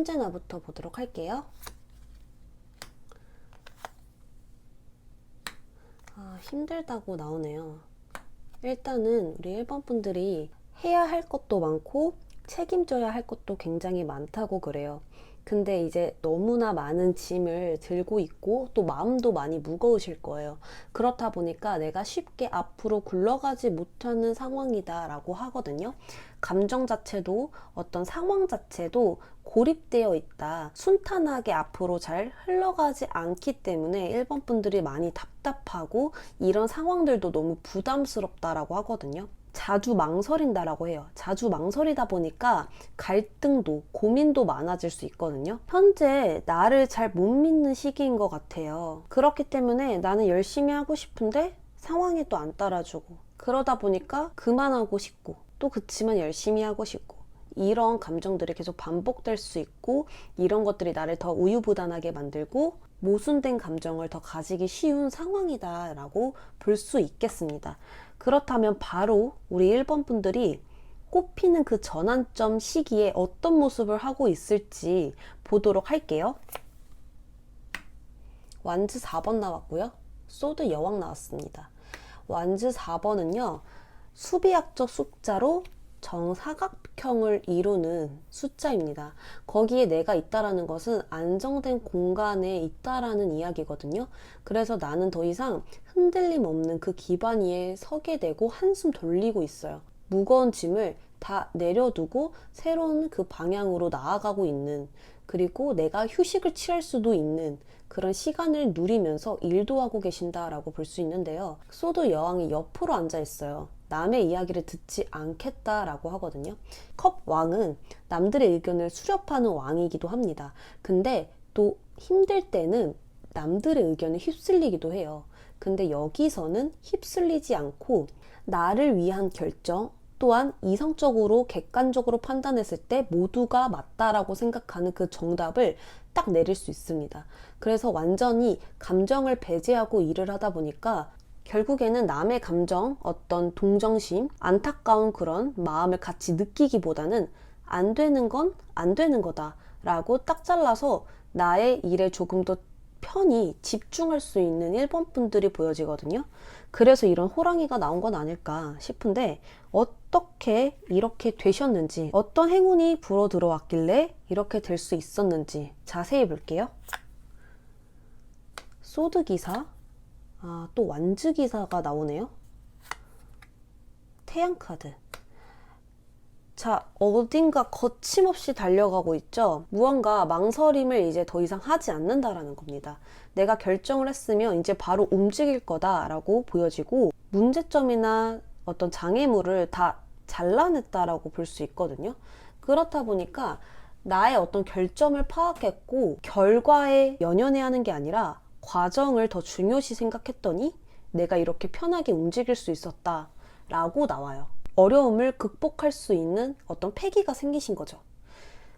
현재 나부터 보도록 할게요. 아, 힘들다고 나오네요. 일단은 우리 1번 분들이 해야 할 것도 많고 책임져야 할 것도 굉장히 많다고 그래요. 근데 이제 너무나 많은 짐을 들고 있고 또 마음도 많이 무거우실 거예요. 그렇다 보니까 내가 쉽게 앞으로 굴러가지 못하는 상황이다라고 하거든요. 감정 자체도 어떤 상황 자체도 고립되어 있다. 순탄하게 앞으로 잘 흘러가지 않기 때문에 1번 분들이 많이 답답하고 이런 상황들도 너무 부담스럽다라고 하거든요. 자주 망설인다라고 해요. 자주 망설이다 보니까 갈등도 고민도 많아질 수 있거든요. 현재 나를 잘 못 믿는 시기인 것 같아요. 그렇기 때문에 나는 열심히 하고 싶은데 상황이 또 안 따라주고 그러다 보니까 그만하고 싶고 또 그치만 열심히 하고 싶고 이런 감정들이 계속 반복될 수 있고 이런 것들이 나를 더 우유부단하게 만들고 모순된 감정을 더 가지기 쉬운 상황이다라고 볼 수 있겠습니다. 그렇다면 바로 우리 1번 분들이 꼽히는 그 전환점 시기에 어떤 모습을 하고 있을지 보도록 할게요. 완즈 4번 나왔고요. 소드 여왕 나왔습니다. 완즈 4번은요. 수비학적 숫자로 정사각형을 이루는 숫자입니다. 거기에 내가 있다라는 것은 안정된 공간에 있다라는 이야기거든요. 그래서 나는 더 이상 흔들림 없는 그 기반 위에 서게 되고 한숨 돌리고 있어요. 무거운 짐을 다 내려두고 새로운 그 방향으로 나아가고 있는 그리고 내가 휴식을 취할 수도 있는 그런 시간을 누리면서 일도 하고 계신다라고 볼 수 있는데요. 소드 여왕이 옆으로 앉아 있어요. 남의 이야기를 듣지 않겠다라고 하거든요. 컵 왕은 남들의 의견을 수렵하는 왕이기도 합니다. 근데 또 힘들 때는 남들의 의견에 휩쓸리기도 해요. 근데 여기서는 휩쓸리지 않고 나를 위한 결정, 또한 이성적으로 객관적으로 판단했을 때 모두가 맞다라고 생각하는 그 정답을 딱 내릴 수 있습니다. 그래서 완전히 감정을 배제하고 일을 하다 보니까 결국에는 남의 감정, 어떤 동정심, 안타까운 그런 마음을 같이 느끼기보다는 안 되는 건 안 되는 거다 라고 딱 잘라서 나의 일에 조금 더 편히 집중할 수 있는 1번 분들이 보여지거든요. 그래서 이런 호랑이가 나온 건 아닐까 싶은데 어떻게 이렇게 되셨는지 어떤 행운이 불어 들어왔길래 이렇게 될 수 있었는지 자세히 볼게요. 소드 기사, 아, 또 완즈 기사가 나오네요. 태양 카드. 자, 어딘가 거침없이 달려가고 있죠? 무언가 망설임을 이제 더 이상 하지 않는다라는 겁니다. 내가 결정을 했으면 이제 바로 움직일 거다라고 보여지고, 문제점이나 어떤 장애물을 다 잘라냈다라고 볼 수 있거든요. 그렇다 보니까 나의 어떤 결점을 파악했고, 결과에 연연해 하는 게 아니라 과정을 더 중요시 생각했더니 내가 이렇게 편하게 움직일 수 있었다 라고 나와요. 어려움을 극복할 수 있는 어떤 패기가 생기신 거죠.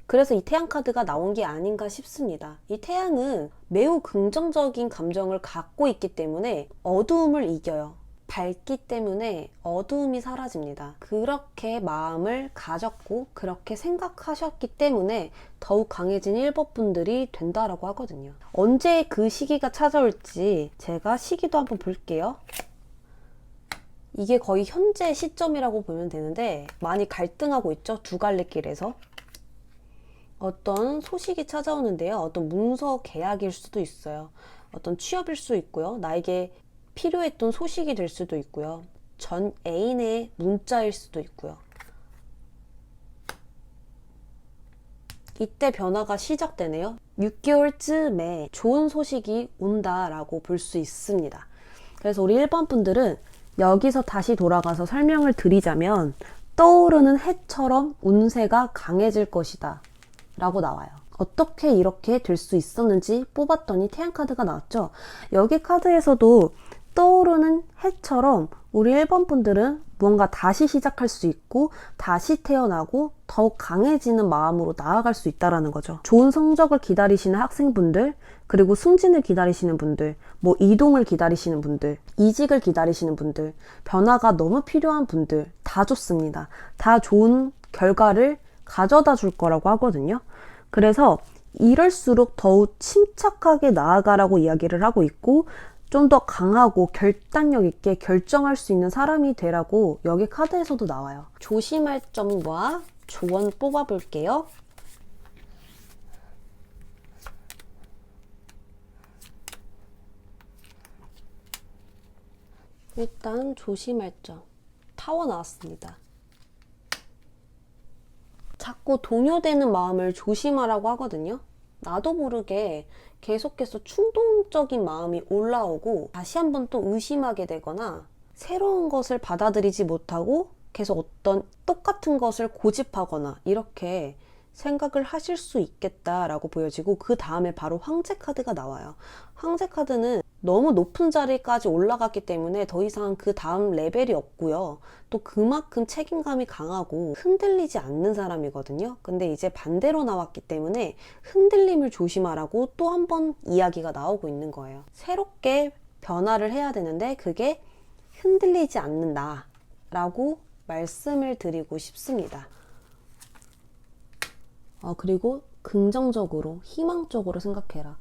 그래서 이 태양 카드가 나온 게 아닌가 싶습니다. 이 태양은 매우 긍정적인 감정을 갖고 있기 때문에 어두움을 이겨요. 밝기 때문에 어두움이 사라집니다. 그렇게 마음을 가졌고 그렇게 생각하셨기 때문에 더욱 강해진 1번 분들이 된다라고 하거든요. 언제 그 시기가 찾아올지 제가 시기도 한번 볼게요. 이게 거의 현재 시점이라고 보면 되는데 많이 갈등하고 있죠. 두 갈래 길에서. 어떤 소식이 찾아오는데요. 어떤 문서 계약일 수도 있어요. 어떤 취업일 수 있고요. 나에게 필요했던 소식이 될 수도 있고요. 전 애인의 문자일 수도 있고요. 이때 변화가 시작되네요. 6개월쯤에 좋은 소식이 온다라고 볼 수 있습니다. 그래서 우리 1번 분들은 여기서 다시 돌아가서 설명을 드리자면 떠오르는 해처럼 운세가 강해질 것이다 라고 나와요. 어떻게 이렇게 될 수 있었는지 뽑았더니 태양 카드가 나왔죠. 여기 카드에서도 떠오르는 해처럼 우리 1번 분들은 무언가 다시 시작할 수 있고 다시 태어나고 더욱 강해지는 마음으로 나아갈 수 있다라는 거죠. 좋은 성적을 기다리시는 학생분들, 그리고 승진을 기다리시는 분들, 뭐 이동을 기다리시는 분들, 이직을 기다리시는 분들, 변화가 너무 필요한 분들 다 좋습니다. 다 좋은 결과를 가져다 줄 거라고 하거든요. 그래서 이럴수록 더욱 침착하게 나아가라고 이야기를 하고 있고 좀 더 강하고 결단력 있게 결정할 수 있는 사람이 되라고 여기 카드에서도 나와요. 조심할 점과 조언 뽑아볼게요. 일단 조심할 점. 타워 나왔습니다. 자꾸 동요되는 마음을 조심하라고 하거든요. 나도 모르게 계속해서 충동적인 마음이 올라오고 다시 한번 또 의심하게 되거나 새로운 것을 받아들이지 못하고 계속 어떤 똑같은 것을 고집하거나 이렇게 생각을 하실 수 있겠다라고 보여지고 그 다음에 바로 황제 카드가 나와요. 황제 카드는 너무 높은 자리까지 올라갔기 때문에 더 이상 그 다음 레벨이 없고요. 또 그만큼 책임감이 강하고 흔들리지 않는 사람이거든요. 근데 이제 반대로 나왔기 때문에 흔들림을 조심하라고 또 한 번 이야기가 나오고 있는 거예요. 새롭게 변화를 해야 되는데 그게 흔들리지 않는다. 라고 말씀을 드리고 싶습니다. 아, 그리고 긍정적으로, 희망적으로 생각해라.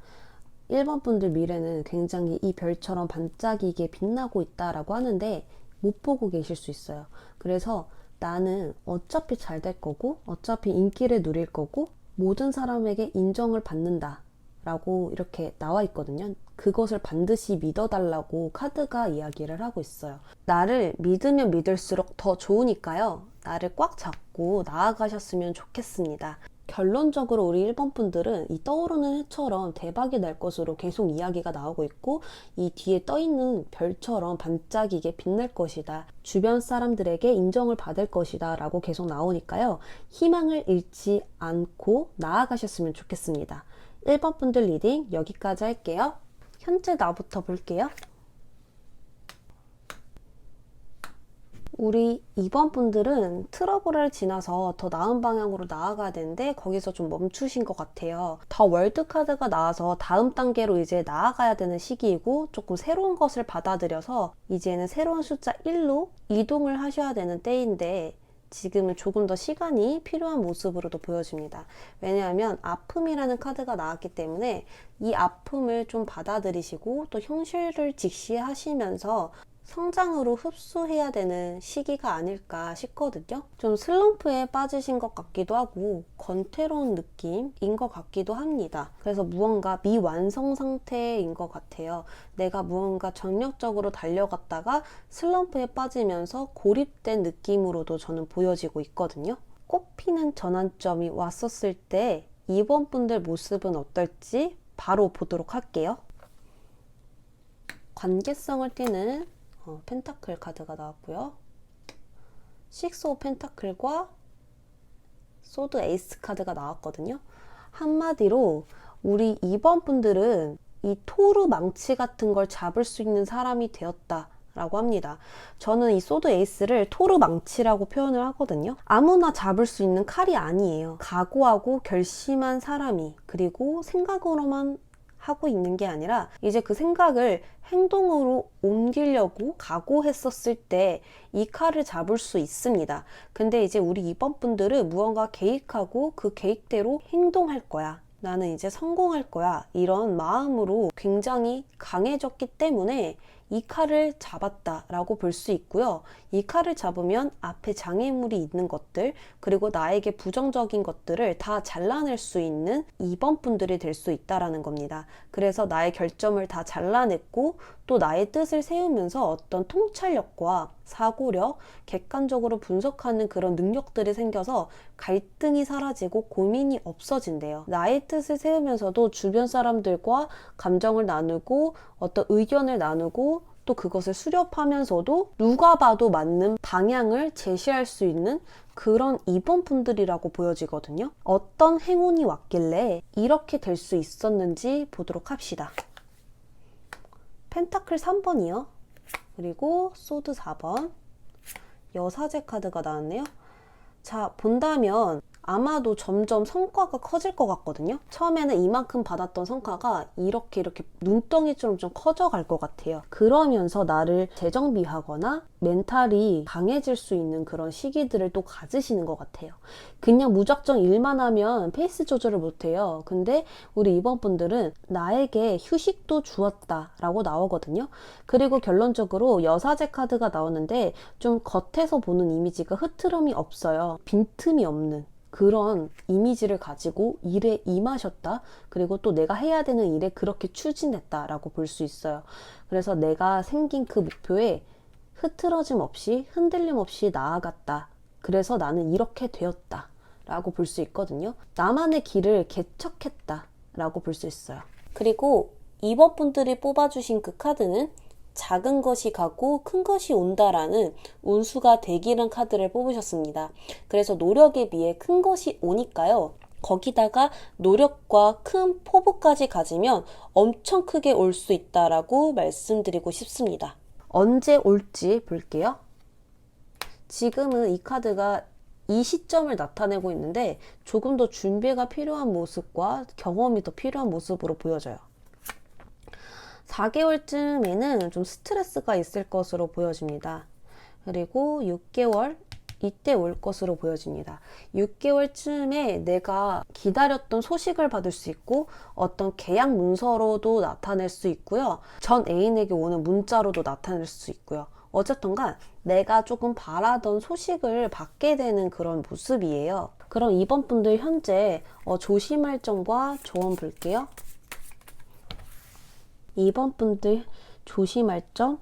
1번 분들 미래는 굉장히 이 별처럼 반짝이게 빛나고 있다라고 하는데 못 보고 계실 수 있어요. 그래서 나는 어차피 잘 될 거고, 어차피 인기를 누릴 거고, 모든 사람에게 인정을 받는다. 라고 이렇게 나와 있거든요. 그것을 반드시 믿어달라고 카드가 이야기를 하고 있어요. 나를 믿으면 믿을수록 더 좋으니까요. 나를 꽉 잡고 나아가셨으면 좋겠습니다. 결론적으로 우리 1번 분들은 이 떠오르는 해처럼 대박이 날 것으로 계속 이야기가 나오고 있고 이 뒤에 떠 있는 별처럼 반짝이게 빛날 것이다. 주변 사람들에게 인정을 받을 것이다. 라고 계속 나오니까요. 희망을 잃지 않고 나아가셨으면 좋겠습니다. 1번 분들 리딩 여기까지 할게요. 현재 나부터 볼게요. 우리 2번 분들은 트러블을 지나서 더 나은 방향으로 나아가야 되는데 거기서 좀 멈추신 것 같아요. 더 월드 카드가 나와서 다음 단계로 이제 나아가야 되는 시기이고 조금 새로운 것을 받아들여서 이제는 새로운 숫자 1로 이동을 하셔야 되는 때인데 지금은 조금 더 시간이 필요한 모습으로도 보여집니다. 왜냐하면 아픔이라는 카드가 나왔기 때문에 이 아픔을 좀 받아들이시고 또 현실을 직시하시면서 성장으로 흡수해야 되는 시기가 아닐까 싶거든요. 좀 슬럼프에 빠지신 것 같기도 하고 건태로운 느낌인 것 같기도 합니다. 그래서 무언가 미완성 상태인 것 같아요. 내가 무언가 전력적으로 달려갔다가 슬럼프에 빠지면서 고립된 느낌으로도 저는 보여지고 있거든요. 꽃피는 전환점이 왔었을 때 이번 분들 모습은 어떨지 바로 보도록 할게요. 관계성을 띠는 어, 펜타클 카드가 나왔고요. 오 펜타클과 소드 에이스 카드가 나왔거든요. 한마디로 우리 2번 분들은 이 토르 망치 같은 걸 잡을 수 있는 사람이 되었다. 라고 합니다. 저는 이 소드 에이스를 토르 망치라고 표현을 하거든요. 아무나 잡을 수 있는 칼이 아니에요. 각오하고 결심한 사람이 그리고 생각으로만 하고 있는 게 아니라 이제 그 생각을 행동으로 옮기려고 각오했었을 때 이 칼을 잡을 수 있습니다. 근데 이제 우리 이번 분들은 무언가 계획하고 그 계획대로 행동할 거야. 나는 이제 성공할 거야. 이런 마음으로 굉장히 강해졌기 때문에 이 칼을 잡았다라고 볼 수 있고요. 이 칼을 잡으면 앞에 장애물이 있는 것들, 그리고 나에게 부정적인 것들을 다 잘라낼 수 있는 2번 분들이 될 수 있다라는 겁니다. 그래서 나의 결점을 다 잘라냈고 또 나의 뜻을 세우면서 어떤 통찰력과 사고력, 객관적으로 분석하는 그런 능력들이 생겨서 갈등이 사라지고 고민이 없어진대요. 나의 뜻을 세우면서도 주변 사람들과 감정을 나누고 어떤 의견을 나누고 또 그것을 수렵하면서도 누가 봐도 맞는 방향을 제시할 수 있는 그런 2번 분들이라고 보여지거든요. 어떤 행운이 왔길래 이렇게 될 수 있었는지 보도록 합시다. 펜타클 3번이요. 그리고 소드 4번. 여사제 카드가 나왔네요. 자, 본다면 아마도 점점 성과가 커질 것 같거든요. 처음에는 이만큼 받았던 성과가 이렇게 이렇게 눈덩이처럼 좀 커져갈 것 같아요. 그러면서 나를 재정비하거나 멘탈이 강해질 수 있는 그런 시기들을 또 가지시는 것 같아요. 그냥 무작정 일만 하면 페이스 조절을 못해요. 근데 우리 이번 분들은 나에게 휴식도 주었다 라고 나오거든요. 그리고 결론적으로 여사제 카드가 나오는데 좀 겉에서 보는 이미지가 흐트럼이 없어요. 빈틈이 없는. 그런 이미지를 가지고 일에 임하셨다. 그리고 또 내가 해야 되는 일에 그렇게 추진했다라고 볼 수 있어요. 그래서 내가 생긴 그 목표에 흐트러짐 없이 흔들림 없이 나아갔다. 그래서 나는 이렇게 되었다. 라고 볼 수 있거든요. 나만의 길을 개척했다. 라고 볼 수 있어요. 그리고 이번 분들이 뽑아주신 그 카드는 작은 것이 가고 큰 것이 온다라는 운수가 대기란 카드를 뽑으셨습니다. 그래서 노력에 비해 큰 것이 오니까요. 거기다가 노력과 큰 포부까지 가지면 엄청 크게 올 수 있다라고 말씀드리고 싶습니다. 언제 올지 볼게요. 지금은 이 카드가 이 시점을 나타내고 있는데 조금 더 준비가 필요한 모습과 경험이 더 필요한 모습으로 보여져요. 4개월쯤에는 좀 스트레스가 있을 것으로 보여집니다. 그리고 6개월 이때 올 것으로 보여집니다. 6개월쯤에 내가 기다렸던 소식을 받을 수 있고 어떤 계약 문서로도 나타낼 수 있고요. 전 애인에게 오는 문자로도 나타낼 수 있고요. 어쨌든 간 내가 조금 바라던 소식을 받게 되는 그런 모습이에요. 그럼 이번 분들 현재 어, 조심할 점과 조언 볼게요. 이번 분들 조심할 점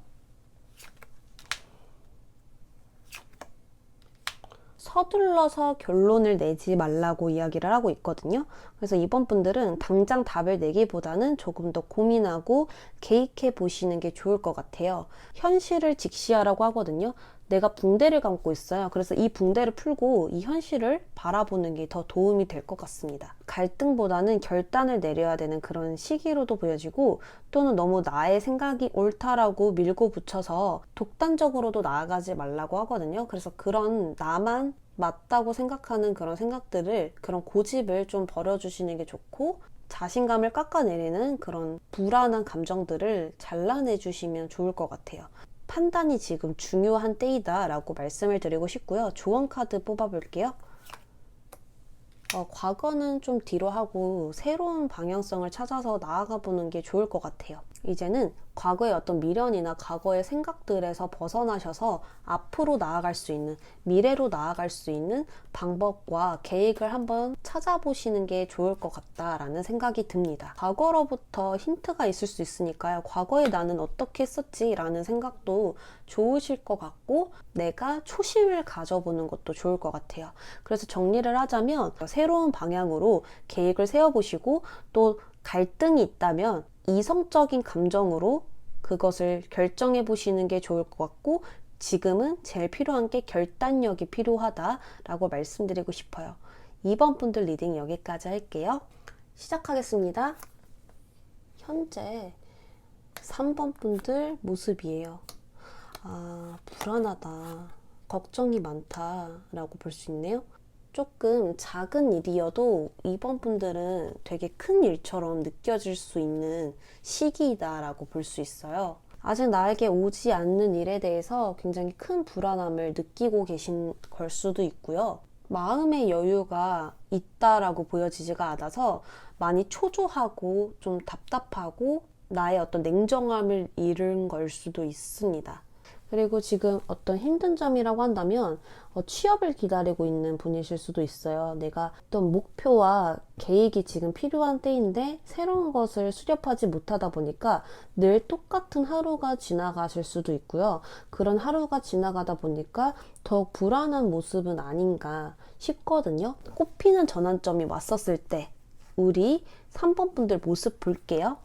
서둘러서 결론을 내지 말라고 이야기를 하고 있거든요. 그래서 이번 분들은 당장 답을 내기보다는 조금 더 고민하고 개입해 보시는 게 좋을 것 같아요. 현실을 직시하라고 하거든요. 내가 붕대를 감고 있어요. 그래서 이 붕대를 풀고 이 현실을 바라보는 게 더 도움이 될 것 같습니다. 갈등보다는 결단을 내려야 되는 그런 시기로도 보여지고 또는 너무 나의 생각이 옳다라고 밀고 붙여서 독단적으로도 나아가지 말라고 하거든요. 그래서 그런 나만 맞다고 생각하는 그런 생각들을 그런 고집을 좀 버려주시는 게 좋고 자신감을 깎아내리는 그런 불안한 감정들을 잘라내 주시면 좋을 것 같아요. 판단이 지금 중요한 때이다 라고 말씀을 드리고 싶고요. 조언 카드 뽑아볼게요. 어, 과거는 좀 뒤로 하고 새로운 방향성을 찾아서 나아가 보는 게 좋을 것 같아요. 이제는 과거의 어떤 미련이나 과거의 생각들에서 벗어나셔서 앞으로 나아갈 수 있는, 미래로 나아갈 수 있는 방법과 계획을 한번 찾아보시는 게 좋을 것 같다라는 생각이 듭니다. 과거로부터 힌트가 있을 수 있으니까요. 과거에 나는 어떻게 했었지? 라는 생각도 좋으실 것 같고, 내가 초심을 가져보는 것도 좋을 것 같아요. 그래서 정리를 하자면, 새로운 방향으로 계획을 세워보시고, 또 갈등이 있다면 이성적인 감정으로 그것을 결정해 보시는 게 좋을 것 같고 지금은 제일 필요한 게 결단력이 필요하다라고 말씀드리고 싶어요. 2번 분들 리딩 여기까지 할게요. 시작하겠습니다. 현재 3번 분들 모습이에요. 아, 불안하다. 걱정이 많다라고 볼 수 있네요. 조금 작은 일이어도 이번 분들은 되게 큰 일처럼 느껴질 수 있는 시기이다라고 볼 수 있어요. 아직 나에게 오지 않는 일에 대해서 굉장히 큰 불안함을 느끼고 계신 걸 수도 있고요. 마음의 여유가 있다라고 보여지지가 않아서 많이 초조하고 좀 답답하고 나의 어떤 냉정함을 잃은 걸 수도 있습니다. 그리고 지금 어떤 힘든 점이라고 한다면 어, 취업을 기다리고 있는 분이실 수도 있어요. 내가 어떤 목표와 계획이 지금 필요한 때인데 새로운 것을 수렵하지 못하다 보니까 늘 똑같은 하루가 지나가실 수도 있고요. 그런 하루가 지나가다 보니까 더욱 불안한 모습은 아닌가 싶거든요. 꼽히는 전환점이 왔었을 때 우리 3번 분들 모습 볼게요.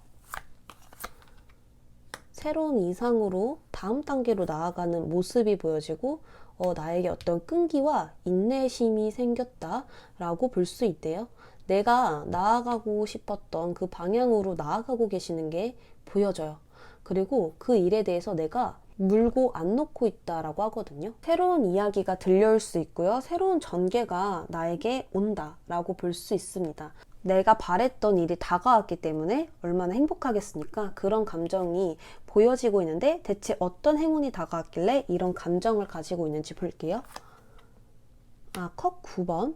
새로운 이상으로 다음 단계로 나아가는 모습이 보여지고 어, 나에게 어떤 끈기와 인내심이 생겼다라고 볼 수 있대요. 내가 나아가고 싶었던 그 방향으로 나아가고 계시는 게 보여져요. 그리고 그 일에 대해서 내가 물고 안 놓고 있다라고 하거든요. 새로운 이야기가 들려올 수 있고요. 새로운 전개가 나에게 온다라고 볼 수 있습니다. 내가 바랬던 일이 다가왔기 때문에 얼마나 행복하겠습니까? 그런 감정이 보여지고 있는데 대체 어떤 행운이 다가왔길래 이런 감정을 가지고 있는지 볼게요. 아, 컵 9번.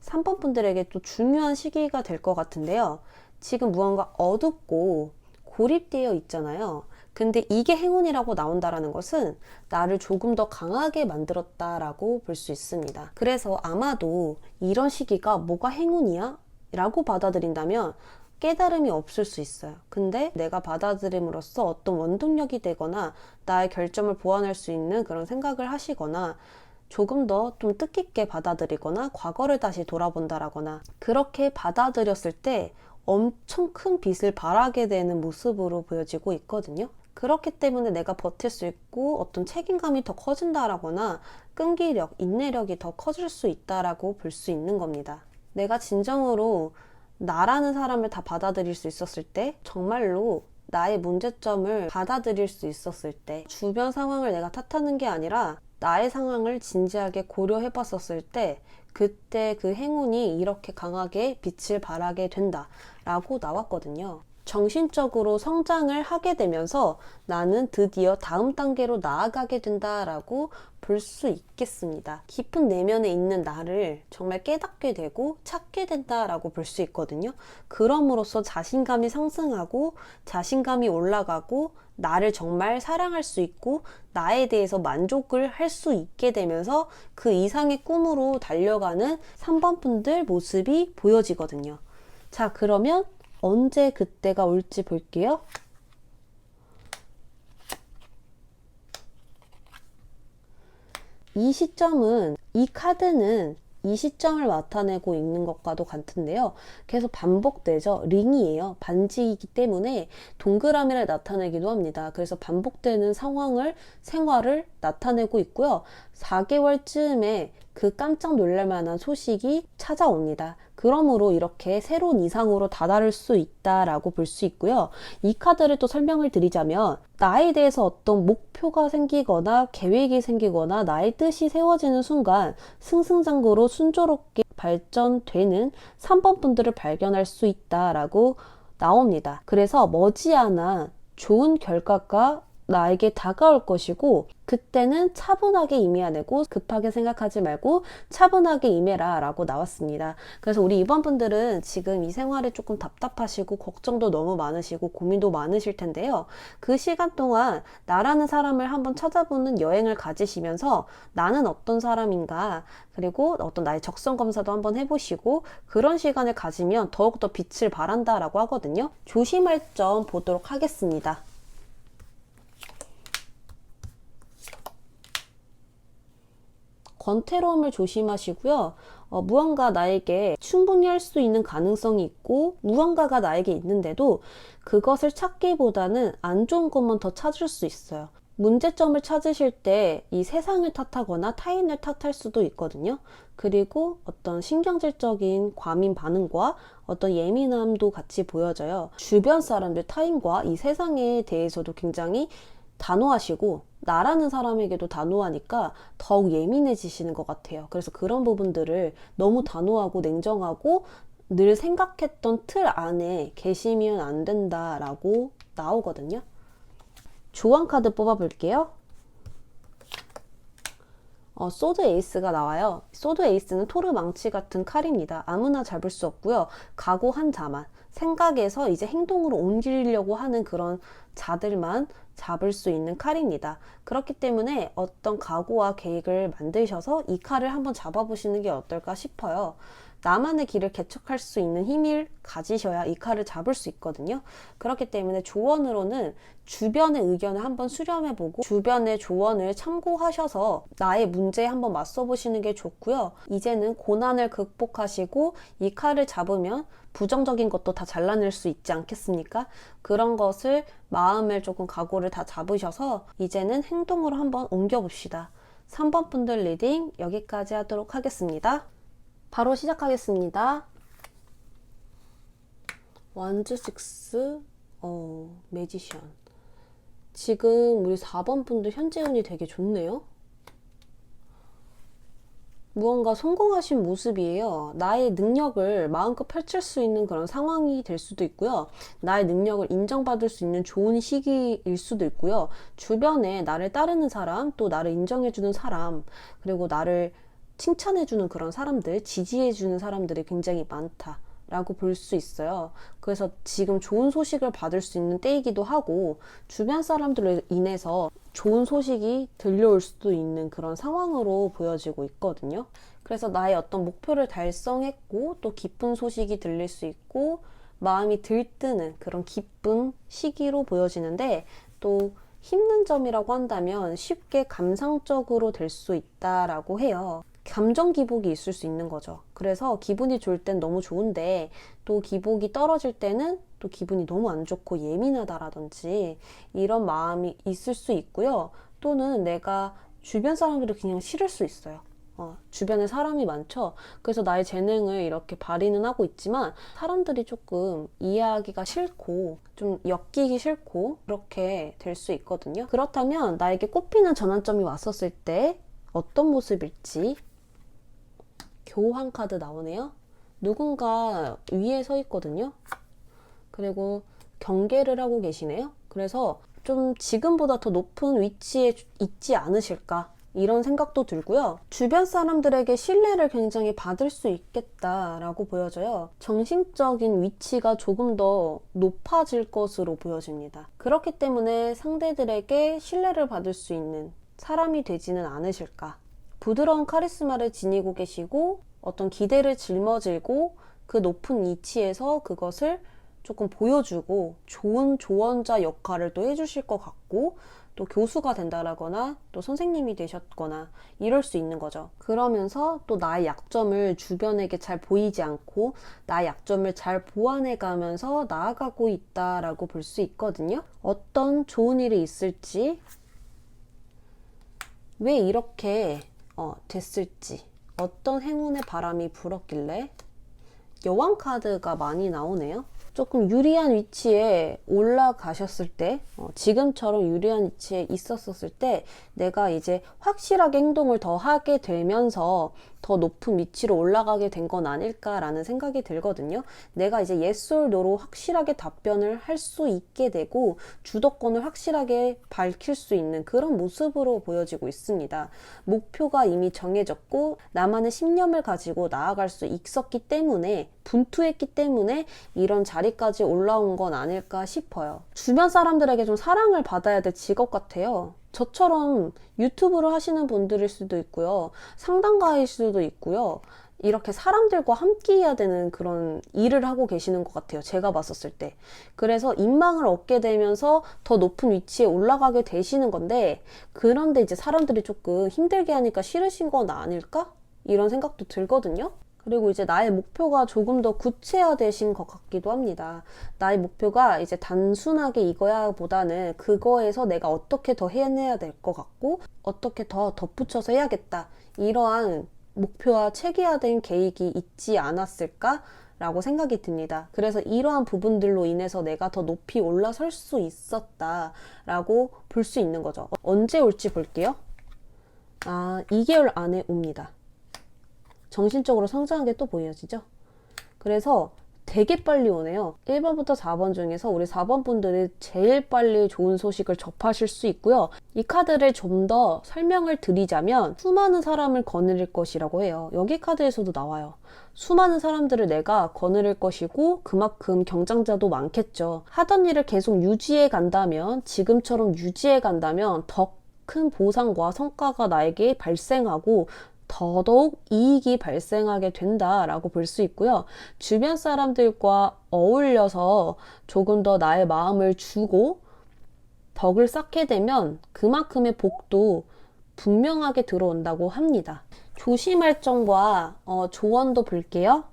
3번 분들에게 또 중요한 시기가 될 것 같은데요. 지금 무언가 어둡고 고립되어 있잖아요. 근데 이게 행운이라고 나온다라는 것은 나를 조금 더 강하게 만들었다라고 볼 수 있습니다. 그래서 아마도 이런 시기가 뭐가 행운이야? 라고 받아들인다면 깨달음이 없을 수 있어요. 근데 내가 받아들임으로써 어떤 원동력이 되거나 나의 결점을 보완할 수 있는 그런 생각을 하시거나 조금 더 좀 뜻깊게 받아들이거나 과거를 다시 돌아본다라거나 그렇게 받아들였을 때 엄청 큰 빛을 발하게 되는 모습으로 보여지고 있거든요. 그렇기 때문에 내가 버틸 수 있고 어떤 책임감이 더 커진다라거나 끈기력, 인내력이 더 커질 수 있다라고 볼 수 있는 겁니다. 내가 진정으로 나라는 사람을 다 받아들일 수 있었을 때 정말로 나의 문제점을 받아들일 수 있었을 때 주변 상황을 내가 탓하는 게 아니라 나의 상황을 진지하게 고려해 봤었을 때 그때 그 행운이 이렇게 강하게 빛을 발하게 된다라고 나왔거든요. 정신적으로 성장을 하게 되면서 나는 드디어 다음 단계로 나아가게 된다라고 볼 수 있겠습니다. 깊은 내면에 있는 나를 정말 깨닫게 되고 찾게 된다라고 볼 수 있거든요. 그럼으로써 자신감이 상승하고 자신감이 올라가고 나를 정말 사랑할 수 있고 나에 대해서 만족을 할 수 있게 되면서 그 이상의 꿈으로 달려가는 3번 분들 모습이 보여지거든요. 자, 그러면 언제 그때가 올지 볼게요. 이 시점은 이 카드는 이 시점을 나타내고 있는 것과도 같은데요. 계속 반복되죠. 링이에요. 반지이기 때문에 동그라미를 나타내기도 합니다. 그래서 반복되는 상황을, 생활을 나타내고 있고요. 4개월쯤에 그 깜짝 놀랄 만한 소식이 찾아옵니다. 그러므로 이렇게 새로운 이상으로 다다를 수 있다라고 볼 수 있고요. 이 카드를 또 설명을 드리자면 나에 대해서 어떤 목표가 생기거나 계획이 생기거나 나의 뜻이 세워지는 순간 승승장구로 순조롭게 발전되는 3번 분들을 발견할 수 있다라고 나옵니다. 그래서 머지않아 좋은 결과가 나에게 다가올 것이고 그때는 차분하게 임해야 되고 급하게 생각하지 말고 차분하게 임해라 라고 나왔습니다. 그래서 우리 이번 분들은 지금 이 생활에 조금 답답하시고 걱정도 너무 많으시고 고민도 많으실 텐데요. 그 시간 동안 나라는 사람을 한번 찾아보는 여행을 가지시면서 나는 어떤 사람인가 그리고 어떤 나의 적성 검사도 한번 해보시고 그런 시간을 가지면 더욱더 빛을 발한다 라고 하거든요. 조심할 점 보도록 하겠습니다. 권태로움을 조심하시고요. 어, 무언가 나에게 충분히 할 수 있는 가능성이 있고 무언가가 나에게 있는데도 그것을 찾기보다는 안 좋은 것만 더 찾을 수 있어요. 문제점을 찾으실 때 이 세상을 탓하거나 타인을 탓할 수도 있거든요. 그리고 어떤 신경질적인 과민 반응과 어떤 예민함도 같이 보여져요. 주변 사람들, 타인과 이 세상에 대해서도 굉장히 단호하시고 나라는 사람에게도 단호하니까 더욱 예민해지시는 것 같아요. 그래서 그런 부분들을 너무 단호하고 냉정하고 늘 생각했던 틀 안에 계시면 안 된다라고 나오거든요. 조언 카드 뽑아볼게요. 어, 소드 에이스가 나와요. 소드 에이스는 토르 망치 같은 칼입니다. 아무나 잡을 수 없고요. 각오한 자만 생각에서 이제 행동으로 옮기려고 하는 그런 자들만 잡을 수 있는 칼입니다. 그렇기 때문에 어떤 각오와 계획을 만드셔서 이 칼을 한번 잡아보시는 게 어떨까 싶어요. 나만의 길을 개척할 수 있는 힘을 가지셔야 이 칼을 잡을 수 있거든요. 그렇기 때문에 조언으로는 주변의 의견을 한번 수렴해보고 주변의 조언을 참고하셔서 나의 문제에 한번 맞서보시는 게 좋고요. 이제는 고난을 극복하시고 이 칼을 잡으면 부정적인 것도 다 잘라낼 수 있지 않겠습니까? 그런 것을 마음을 조금 각오를 다 잡으셔서 이제는 행동으로 한번 옮겨봅시다. 3번 분들 리딩 여기까지 하도록 하겠습니다. 바로 시작하겠습니다. 완즈 식스 어 매지션 지금 우리 4번 분들 현재 운이 되게 좋네요. 무언가 성공하신 모습이에요. 나의 능력을 마음껏 펼칠 수 있는 그런 상황이 될 수도 있고요. 나의 능력을 인정받을 수 있는 좋은 시기일 수도 있고요. 주변에 나를 따르는 사람, 또 나를 인정해주는 사람, 그리고 나를 칭찬해주는 그런 사람들, 지지해주는 사람들이 굉장히 많다. 라고 볼 수 있어요. 그래서 지금 좋은 소식을 받을 수 있는 때이기도 하고, 주변 사람들로 인해서 좋은 소식이 들려올 수도 있는 그런 상황으로 보여지고 있거든요. 그래서 나의 어떤 목표를 달성했고, 또 기쁜 소식이 들릴 수 있고, 마음이 들뜨는 그런 기쁜 시기로 보여지는데, 또 힘든 점이라고 한다면 쉽게 감상적으로 될 수 있다라고 해요. 감정 기복이 있을 수 있는 거죠. 그래서 기분이 좋을 땐 너무 좋은데 또 기복이 떨어질 때는 또 기분이 너무 안 좋고 예민하다라든지 이런 마음이 있을 수 있고요. 또는 내가 주변 사람들을 그냥 싫을 수 있어요. 어, 주변에 사람이 많죠. 그래서 나의 재능을 이렇게 발휘는 하고 있지만 사람들이 조금 이해하기가 싫고 좀 엮이기 싫고 그렇게 될 수 있거든요. 그렇다면 나에게 꼽히는 전환점이 왔었을 때 어떤 모습일지 교환 카드 나오네요. 누군가 위에 서 있거든요. 그리고 경계를 하고 계시네요. 그래서 좀 지금보다 더 높은 위치에 있지 않으실까 이런 생각도 들고요. 주변 사람들에게 신뢰를 굉장히 받을 수 있겠다라고 보여져요. 정신적인 위치가 조금 더 높아질 것으로 보여집니다. 그렇기 때문에 상대들에게 신뢰를 받을 수 있는 사람이 되지는 않으실까. 부드러운 카리스마를 지니고 계시고 어떤 기대를 짊어지고 그 높은 위치에서 그것을 조금 보여주고 좋은 조언자 역할을 또 해주실 것 같고 또 교수가 된다라거나 또 선생님이 되셨거나 이럴 수 있는 거죠. 그러면서 또 나의 약점을 주변에게 잘 보이지 않고 나의 약점을 잘 보완해 가면서 나아가고 있다라고 볼 수 있거든요. 어떤 좋은 일이 있을지 왜 이렇게 어, 됐을지 어떤 행운의 바람이 불었길래 여왕 카드가 많이 나오네요. 조금 유리한 위치에 올라가셨을 때, 어, 지금처럼 유리한 위치에 있었었을 때, 내가 이제 확실하게 행동을 더 하게 되면서 더 높은 위치로 올라가게 된 건 아닐까라는 생각이 들거든요. 내가 이제 yes or no로 확실하게 답변을 할 수 있게 되고, 주도권을 확실하게 밝힐 수 있는 그런 모습으로 보여지고 있습니다. 목표가 이미 정해졌고, 나만의 신념을 가지고 나아갈 수 있었기 때문에, 분투했기 때문에 이런 자리까지 올라온 건 아닐까 싶어요. 주변 사람들에게 좀 사랑을 받아야 될 직업 같아요. 저처럼 유튜브를 하시는 분들일 수도 있고요. 상담가일 수도 있고요. 이렇게 사람들과 함께 해야 되는 그런 일을 하고 계시는 것 같아요. 제가 봤었을 때. 그래서 인망을 얻게 되면서 더 높은 위치에 올라가게 되시는 건데, 그런데 이제 사람들이 조금 힘들게 하니까 싫으신 건 아닐까? 이런 생각도 들거든요. 그리고 이제 나의 목표가 조금 더 구체화되신 것 같기도 합니다. 나의 목표가 이제 단순하게 이거야 보다는 그거에서 내가 어떻게 더 해내야 될 것 같고, 어떻게 더 덧붙여서 해야겠다. 이러한 목표와 체계화된 계획이 있지 않았을까? 라고 생각이 듭니다. 그래서 이러한 부분들로 인해서 내가 더 높이 올라설 수 있었다. 라고 볼 수 있는 거죠. 언제 올지 볼게요. 아, 2개월 안에 옵니다. 정신적으로 성장한 게 또 보여지죠? 그래서 되게 빨리 오네요. 1번부터 4번 중에서 우리 4번 분들이 제일 빨리 좋은 소식을 접하실 수 있고요. 이 카드를 좀 더 설명을 드리자면 수많은 사람을 거느릴 것이라고 해요. 여기 카드에서도 나와요. 수많은 사람들을 내가 거느릴 것이고 그만큼 경쟁자도 많겠죠. 하던 일을 계속 유지해 간다면 지금처럼 유지해 간다면 더 큰 보상과 성과가 나에게 발생하고 더더욱 이익이 발생하게 된다라고 볼 수 있고요. 주변 사람들과 어울려서 조금 더 나의 마음을 주고 덕을 쌓게 되면 그만큼의 복도 분명하게 들어온다고 합니다. 조심할 점과 어, 조언도 볼게요.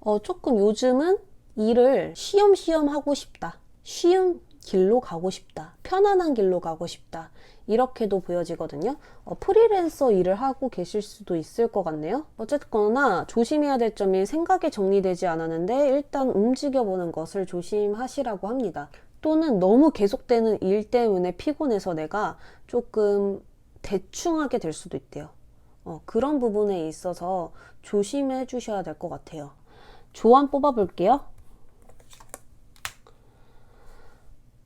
어, 조금 요즘은 일을 쉬엄쉬엄 하고 싶다. 쉬운 길로 가고 싶다. 편안한 길로 가고 싶다. 이렇게도 보여지거든요. 어, 프리랜서 일을 하고 계실 수도 있을 것 같네요. 어쨌거나 조심해야 될 점이 생각이 정리되지 않았는데 일단 움직여보는 것을 조심하시라고 합니다. 또는 너무 계속되는 일 때문에 피곤해서 내가 조금 대충 하게 될 수도 있대요. 어, 그런 부분에 있어서 조심해 주셔야 될 것 같아요. 조언 뽑아볼게요. 아,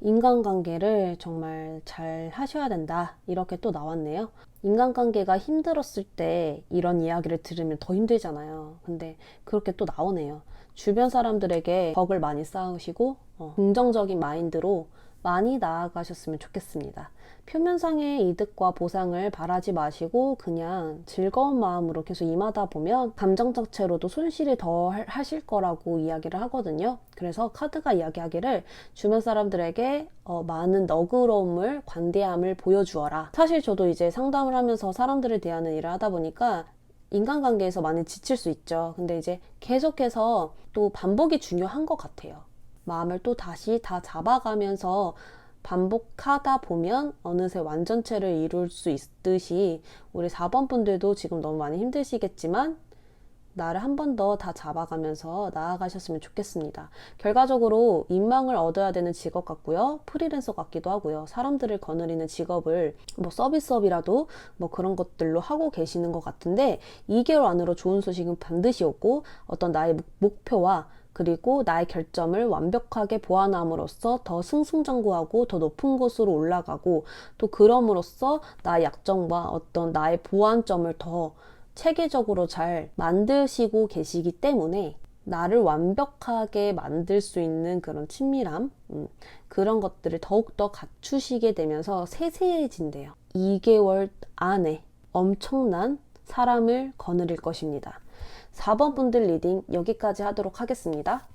인간관계를 정말 잘 하셔야 된다. 이렇게 또 나왔네요. 인간관계가 힘들었을 때 이런 이야기를 들으면 더 힘들잖아요. 근데 그렇게 또 나오네요. 주변 사람들에게 덕을 많이 쌓으시고 어, 긍정적인 마인드로 많이 나아가셨으면 좋겠습니다. 표면상의 이득과 보상을 바라지 마시고 그냥 즐거운 마음으로 계속 임하다 보면 감정 자체로도 손실이 더 하- 하실 거라고 이야기를 하거든요. 그래서 카드가 이야기하기를 주변 사람들에게 어, 많은 너그러움을 관대함을 보여주어라. 사실 저도 이제 상담을 하면서 사람들을 대하는 일을 하다 보니까 인간관계에서 많이 지칠 수 있죠. 근데 이제 계속해서 또 반복이 중요한 것 같아요. 마음을 또 다시 다 잡아가면서 반복하다 보면 어느새 완전체를 이룰 수 있듯이 우리 4번 분들도 지금 너무 많이 힘드시겠지만 나를 한 번 더 다 잡아가면서 나아가셨으면 좋겠습니다. 결과적으로 인망을 얻어야 되는 직업 같고요. 프리랜서 같기도 하고요. 사람들을 거느리는 직업을 뭐 서비스업이라도 뭐 그런 것들로 하고 계시는 것 같은데 2개월 안으로 좋은 소식은 반드시 오고 어떤 나의 목- 목표와 그리고 나의 결점을 완벽하게 보완함으로써 더 승승장구하고 더 높은 곳으로 올라가고 또 그럼으로써 나의 약점과 어떤 나의 보완점을 더 체계적으로 잘 만드시고 계시기 때문에 나를 완벽하게 만들 수 있는 그런 친밀함, 음, 그런 것들을 더욱더 갖추시게 되면서 세세해진대요. 2개월 안에 엄청난 사람을 거느릴 것입니다. 4번 분들 리딩 여기까지 하도록 하겠습니다.